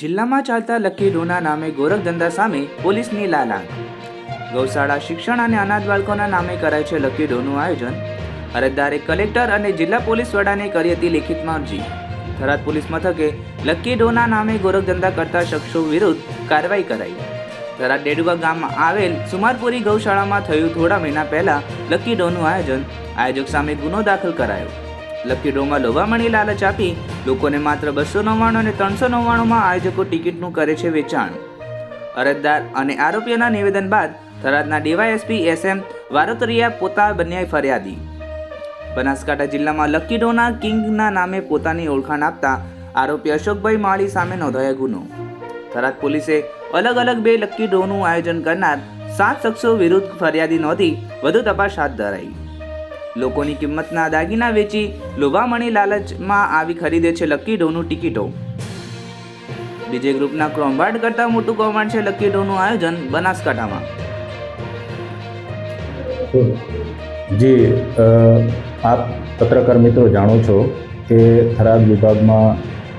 જિલ્લામાં ચાલતા લકી ડોના નામે ગોરખધંધા સામે પોલીસની લાલાંક ગૌશાળા શિક્ષણ અને અનાથ બાળકોના નામે કરાય છે લકી ડોનું આયોજન. અરજદારે કલેક્ટર અને જિલ્લા પોલીસ વડાને કરી હતી લેખિતમાં અરજી. થરાદ પોલીસ મથકે લકી ડોના નામે ગોરખધંધા કરતા શખ્સો વિરુદ્ધ કાર્યવાહી કરાઈ. થરાદ ડેડુવા ગામમાં આવેલ સુમારપુરી ગૌશાળામાં થયું થોડા મહિના પહેલા લકી ડોનું આયોજન. આયોજક સામે ગુનો દાખલ કરાયો. લકી ડોમાં લોભામણી લાલચ આપી. લોકોને માત્ર બસો નવ્વાણું અને ત્રણસો નવ્વાણુંમાં આયોજકો ટિકિટનું કરે છે વેચાણ. અરજદાર અને આરોપીઓના નિવેદન બાદ થરાદના ડીવાયએસપી એસ એમ વારોતરિયા પોતા બન્યા ફરિયાદી. બનાસકાંઠા જિલ્લામાં લકી ડોના કિંગના નામે પોતાની ઓળખાણ આપતા આરોપી અશોકભાઈ માળી સામે નોંધાયો ગુનો. થરાદ પોલીસે અલગ અલગ બે લકી ડોનું આયોજન કરનાર સાત શખ્સો વિરુદ્ધ ફરિયાદી નોંધી વધુ તપાસ હાથ ધરાઈ. લોકોની કિંમતના દાગીના વેચી લોભામણી લાલચમાં આવી ખરીદે છે લકી ડોનું ટિકિટો. બીજે ગ્રુપના ક્રોમ્બાર્ડ કરતાં મોટું કૌભાંડ છે લકી ડોનું આયોજન બનાસકાંઠામાં. જી આપ પત્રકાર મિત્રો જાણો છો કે થરાદ વિભાગમાં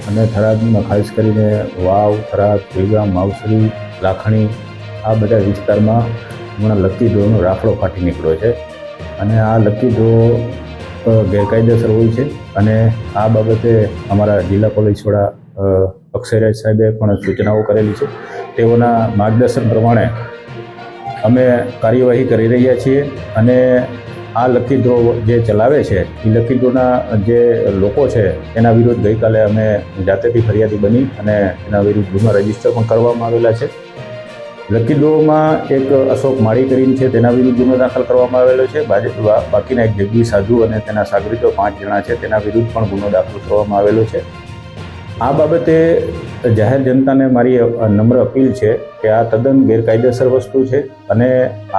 અને થરાદમાં ખાસ કરીને વાવ, થરાદ ભેગામ માવસરી, લાખણી આ બધા વિસ્તારમાં હમણાં લકી ડ્રોનો રાફડો ફાટી નીકળ્યો છે. અને આ લકી ડ્રો ગેરકાયદેસર હોય છે. અને આ બાબતે અમારા જિલ્લા પોલીસ વડા અક્ષયરાજ સાહેબે પણ સૂચનાઓ કરેલી છે. તેઓના માર્ગદર્શન પ્રમાણે અમે કાર્યવાહી કરી રહ્યા છીએ અને આ લકી ડ્રો જે ચલાવે છે, એ લકી ડ્રોના જે લોકો છે, એના વિરુદ્ધ ગઈકાલે અમે જાતેથી ફરિયાદી બની અને એના વિરુદ્ધ ગુનો રજિસ્ટર પણ કરવામાં આવેલા છે. લકી ડ્રોમાં એક અશોક માળી કરીને છે, તેના વિરુદ્ધ ગુનો દાખલ કરવામાં આવેલો છે. બાકીના એક જગદીશ સાધુ અને તેના સાગરીતો પાંચ જણા છે, તેના વિરુદ્ધ પણ ગુનો દાખલ કરવામાં આવેલો છે. આ બાબતે જાહેર જનતાને મારી નમ્ર અપીલ છે કે આ તદ્દન ગેરકાયદેસર વસ્તુ છે અને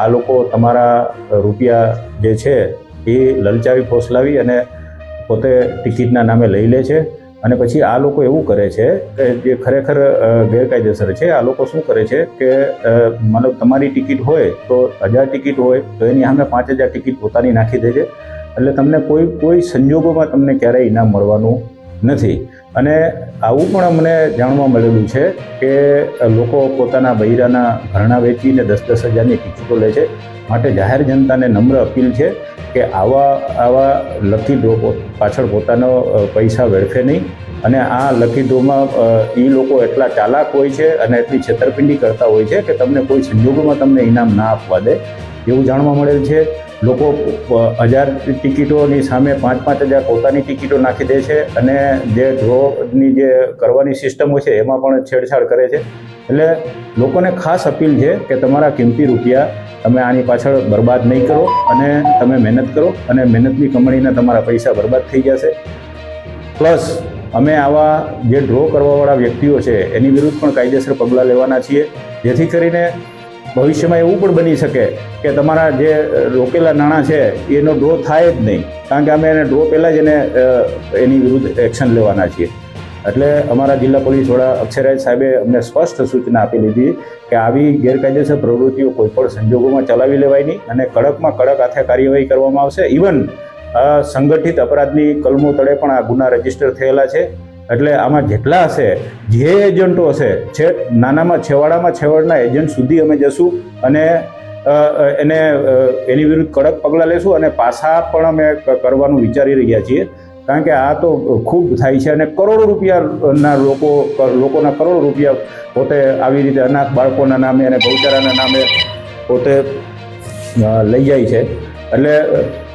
આ લોકો તમારા રૂપિયા જે છે, એ લલચાવી ફોસલાવી અને પોતે ટિકિટના નામે લઈ લે છે. અને પછી આ લોકો એવું કરે છે કે જે ખરેખર ગેરકાયદેસર છે, આ લોકો શું કરે છે કે મતલબ તમારી ટિકિટ હોય તો હજાર ટિકિટ હોય તો એની સામે પાંચ હજાર ટિકિટ પોતાની નાખી દે છે એટલે તમને કોઈ કોઈ સંજોગોમાં તમને ક્યારેય ઇનામ મળવાનું નથી. અને આવું પણ અમને જાણવા મળેલું છે કે લોકો પોતાના બૈરાના ઘરણા વેચીને દસ દસ હજારની ટિકિટો લે છે. માટે જાહેર જનતાને નમ્ર અપીલ છે કે આવા આવા લકી ડ્રો પાછળ પોતાનો પૈસા વેડફે નહીં. અને આ લકી ડ્રોમાં એ લોકો એટલા ચાલાક હોય છે અને એટલી છેતરપિંડી કરતા હોય છે કે તમને કોઈ સંજોગોમાં તમને ઇનામ ના આપવા દે એવું જાણવા મળેલ છે. લોકો હજાર ટિકિટોની સામે પાંચ પાંચ હજાર પોતાની ટિકિટો નાખી દે છે અને જે ડ્રોની જે કરવાની સિસ્ટમ હોય છે, એમાં પણ છેડછાડ કરે છે. એટલે લોકોને ખાસ અપીલ છે કે તમારા કિંમતી રૂપિયા તમે આની પાછળ બરબાદ નહીં કરો અને તમે મહેનત કરો અને મહેનતની કમાણીના તમારા પૈસા બરબાદ થઈ જશે. પ્લસ, અમે આવા જે ડ્રો કરવાવાળા વ્યક્તિઓ છે, એની વિરુદ્ધ પણ કાયદેસર પગલાં લેવાના છીએ. જેથી કરીને ભવિષ્યમાં એવું પણ બની શકે કે તમારા જે રોકેલા નાણાં છે, એનો ડ્રો થાય જ નહીં. કારણ કે અમે એને ડ્રો પહેલાં જ એને એની વિરુદ્ધ એક્શન લેવાના છીએ. એટલે અમારા જિલ્લા પોલીસ વડા અક્ષરાજ સાહેબે અમને સ્પષ્ટ સૂચના આપી દીધી કે આવી ગેરકાયદેસર પ્રવૃત્તિઓ કોઈ પણ સંજોગોમાં ચલાવી લેવાય નહીં અને કડકમાં કડક હાથે કાર્યવાહી કરવામાં આવશે. ઇવન સંગઠિત અપરાધની કલમો તળે પણ આ ગુના રજિસ્ટર થયેલા છે. એટલે આમાં જેટલા હશે, જે એજન્ટો હશે, છે નાનામાં છેવાડામાં છેવાડના એજન્ટ સુધી અમે જશું અને એને એની વિરુદ્ધ કડક પગલાં લેશું અને પાછા પણ અમે કરવાનું વિચારી રહ્યા છીએ. કારણ કે આ તો ખૂબ થાય છે અને કરોડો રૂપિયાના લોકો, લોકોના કરોડો રૂપિયા પોતે આવી રીતે અનાથ બાળકોના નામે અને ભાઈચારાના નામે પોતે લઈ જાય છે. એટલે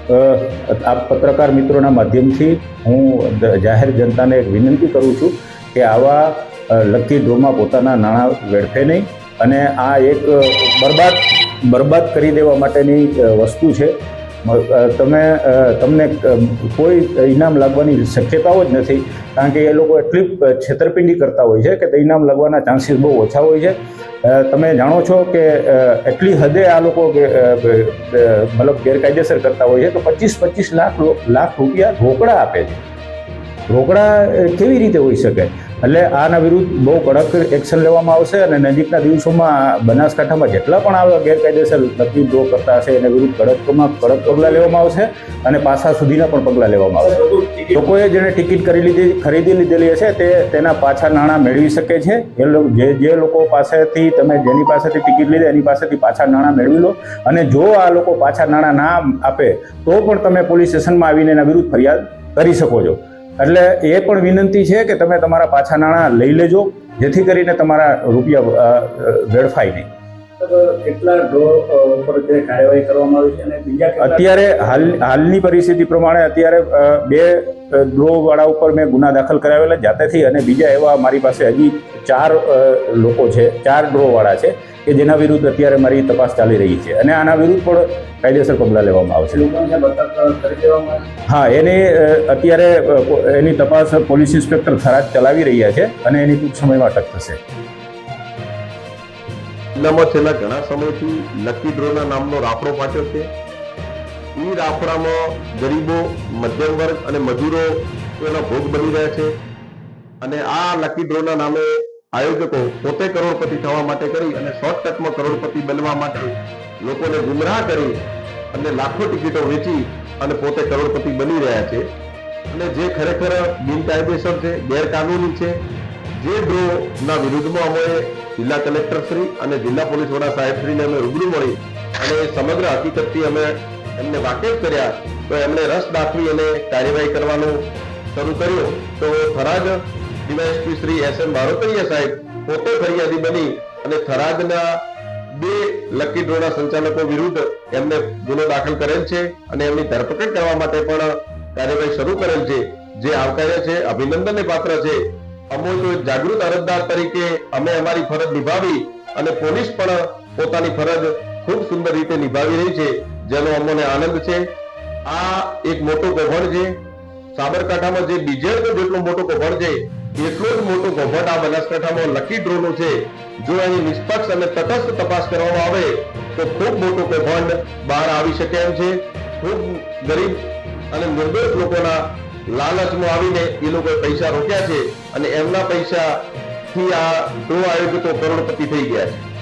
આ પત્રકાર મિત્રોના માધ્યમથી હું જાહેર જનતાને એક વિનંતી કરું છું કે આવા લકી ડ્રોમાં પોતાના નાણાં વેડફે નહીં અને આ એક બરબાદ બરબાદ કરી દેવા માટેની વસ્તુ છે. તમે તમને કોઈ ઇનામ લાગવાની શક્યતાઓ જ નથી, કારણ કે એ લોકો એટલી છેતરપિંડી કરતા હોય છે કે તે ઇનામ લાગવાના ચાન્સીસ બહુ ઓછા હોય છે. તમે જાણો છો કે એટલી હદે આ લોકો મતલબ ગેરકાયદેસર કરતા હોય છે તો પચીસ પચીસ લાખ લાખ રૂપિયા રોકડા આપે છે. રોકડા કેવી રીતે હોઈ શકે? એટલે આના વિરુદ્ધ બહુ કડક એક્શન લેવામાં આવશે અને નજીકના દિવસોમાં બનાસકાંઠામાં જેટલા પણ આવા ગેરકાયદેસર લકી ડ્રો કરતા હશે, એના વિરુદ્ધ કડકમાં કડક પગલાં લેવામાં આવશે અને પાછા સુધીના પણ પગલાં લેવામાં આવશે. લોકોએ જેણે ટિકિટ કરી લીધી, ખરીદી લીધેલી હશે, તે તેના પાછા નાણાં મેળવી શકે છે. એ જે જે લોકો પાસેથી તમે જેની પાસેથી ટિકિટ લીધી, એની પાસેથી પાછા નાણાં મેળવી લો. અને જો આ લોકો પાછા નાણાં ના આપે, તો પણ તમે પોલીસ સ્ટેશનમાં આવીને એના વિરુદ્ધ ફરિયાદ કરી શકો છો. એટલે એ પણ વિનંતી છે કે તમે તમારા પાછા નાણાં લઈ લેજો, જેથી કરીને તમારા રૂપિયા વેડફાય નહીં. કેટલા ડ્રો ઉપર જે કરવામાં આવી છે બીજા અત્યારે હાલ હાલની પરિસ્થિતિ પ્રમાણે અત્યારે બે ડ્રો વાળા ઉપર મેં ગુના દાખલ કરાવેલા જાતેથી અને બીજા એવા મારી પાસે હજી ચાર લોકો છે ચાર ડ્રો વાળા છે કે જેના વિરુદ્ધ અત્યારે મારી તપાસ ચાલી રહી છે. અને આના વિરુદ્ધ પણ કાયદેસર પગલાં લેવામાં આવશે? હા એને અત્યારે એની તપાસ પોલીસ ઇન્સ્પેક્ટર થરાદ ચલાવી રહ્યા છે અને એની ટૂંક સમયમાં અટક થશે. જિલ્લામાં છેલ્લા ઘણા સમયથી લકી ડ્રોના નામનો રાફડો પાક્યો છે. એ રાફડામાં ગરીબો, મધ્યમ વર્ગ અને મજૂરો એના ભોગ બની રહ્યા છે. અને આ લકી ડ્રોના નામે આયોજકો પોતે કરોડપતિ થવા માટે કરી અને શોર્ટકટમાં કરોડપતિ બનવા માટે લોકોને ગુમરાહ કરી અને લાખો ટિકિટો વેચી અને પોતે કરોડપતિ બની રહ્યા છે. અને જે ખરેખર બિનકાયદેસર છે, ગેરકાનૂની છે, જે ડ્રોના વિરુદ્ધમાં અમે જિલ્લા કલેક્ટર શ્રી અને જિલ્લા પોલીસ વડા સાહેબ શ્રીને અમે રૂબરૂ મળી અને સમગ્ર હકીકતથી અમે એમને વાકેફ કર્યા તો એમણે રસ દાખવી અને કાર્યવાહી કરવાનું શરૂ કર્યું. તો Tharad DYSP Shri S M Barotariya સાહેબ પોતે ફરિયાદી બની અને થરાદના બે લકી ડ્રોના સંચાલકો વિરુદ્ધ એમને ગુનો દાખલ કરેલ છે અને એમની ધરપકડ કરવા માટે પણ કાર્યવાહી શરૂ કરેલ છે. જે આવકાર્ય છે, અભિનંદનને પાત્ર છે. અમો જાગૃત અરજદાર તરીકે અમે અમારી ફરજ નિભાવી અને પોલીસ પણ પોતાની ફરજ ખૂબ સુંદર રીતે નિભાવી રહી છે, જેનો અમને આનંદ છે. આ એક મોટો કૌભાંડ છે. સાબરકાંઠામાં જે બીજેડ જેટલો મોટો કૌભાંડ છે, એટલો જ મોટો કૌભાંડ આ બનાસકાંઠામાં લકી ડ્રોનું છે. જો એની નિષ્પક્ષ અને તટસ્થ તપાસ કરવામાં આવે, તો ખૂબ મોટો કૌભાંડ બહાર આવી શકે એમ છે. ખૂબ ગરીબ અને નિર્દોષ લોકોના લાલચમાં આવીને એ લોકોએ પૈસા રોક્યા છે. અને એમના પૈસાથી આ ડ્રો આયોજકો કરોડપતિ થઈ ગયા છે.